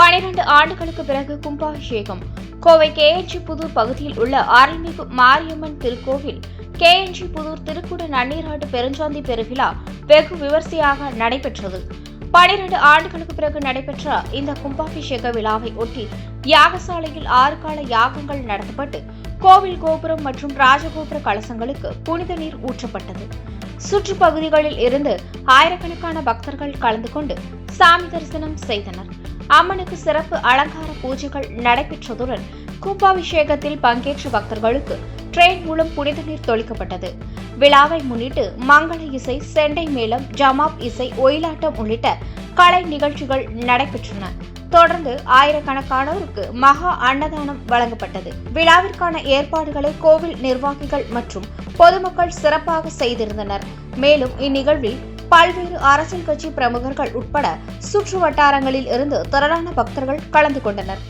பனிரெண்டு ஆண்டுகளுக்கு பிறகு கும்பாபிஷேகம். கோவை கேஎன்ஜி புதூர் பகுதியில் உள்ள அருள்மிகு மாரியம்மன் திருக்கோவில் கேஎன்ஜி புதூர் திருக்குட நன்னீராட்டு பெருஞ்சாந்தி பெருவிழா வெகு விமர்சையாக நடைபெற்றது. பனிரெண்டு ஆண்டுகளுக்கு பிறகு நடைபெற்ற இந்த கும்பாபிஷேக விழாவை ஒட்டி யாகசாலையில் ஆறு கால யாகங்கள் நடத்தப்பட்டு கோவில் கோபுரம் மற்றும் ராஜகோபுர கலசங்களுக்கு புனித நீர் ஊற்றப்பட்டது. சுற்றுப்பகுதிகளில் இருந்து ஆயிரக்கணக்கான பக்தர்கள் கலந்து கொண்டு சாமி தரிசனம் செய்தனர். அம்மனுக்கு சிறப்பு அலங்கார பூஜைகள் நடைபெற்றதுடன் கும்பாபிஷேகத்தில் பங்கேற்ற பக்தர்களுக்கு ட்ரெயின் மூலம் புனித நீர் தொளிக்கப்பட்டது விழாவை முன்னிட்டு மங்கள இசை செண்டை மேளம் ஜமாப் இசை ஒயிலாட்டம் உள்ளிட்ட கலை நிகழ்ச்சிகள் நடைபெற்றன. தொடர்ந்து ஆயிரக்கணக்கானோருக்கு மகா அன்னதானம் வழங்கப்பட்டது. விழாவிற்கான ஏற்பாடுகளை கோவில் நிர்வாகிகள் மற்றும் பொதுமக்கள் சிறப்பாக செய்திருந்தனர். மேலும் இந்நிகழ்வில் பல்வேறு அரசியல் கட்சி பிரமுகர்கள் உட்பட சுற்று வட்டாரங்களில் இருந்து திரளான பக்தர்கள் கலந்து கொண்டனர்.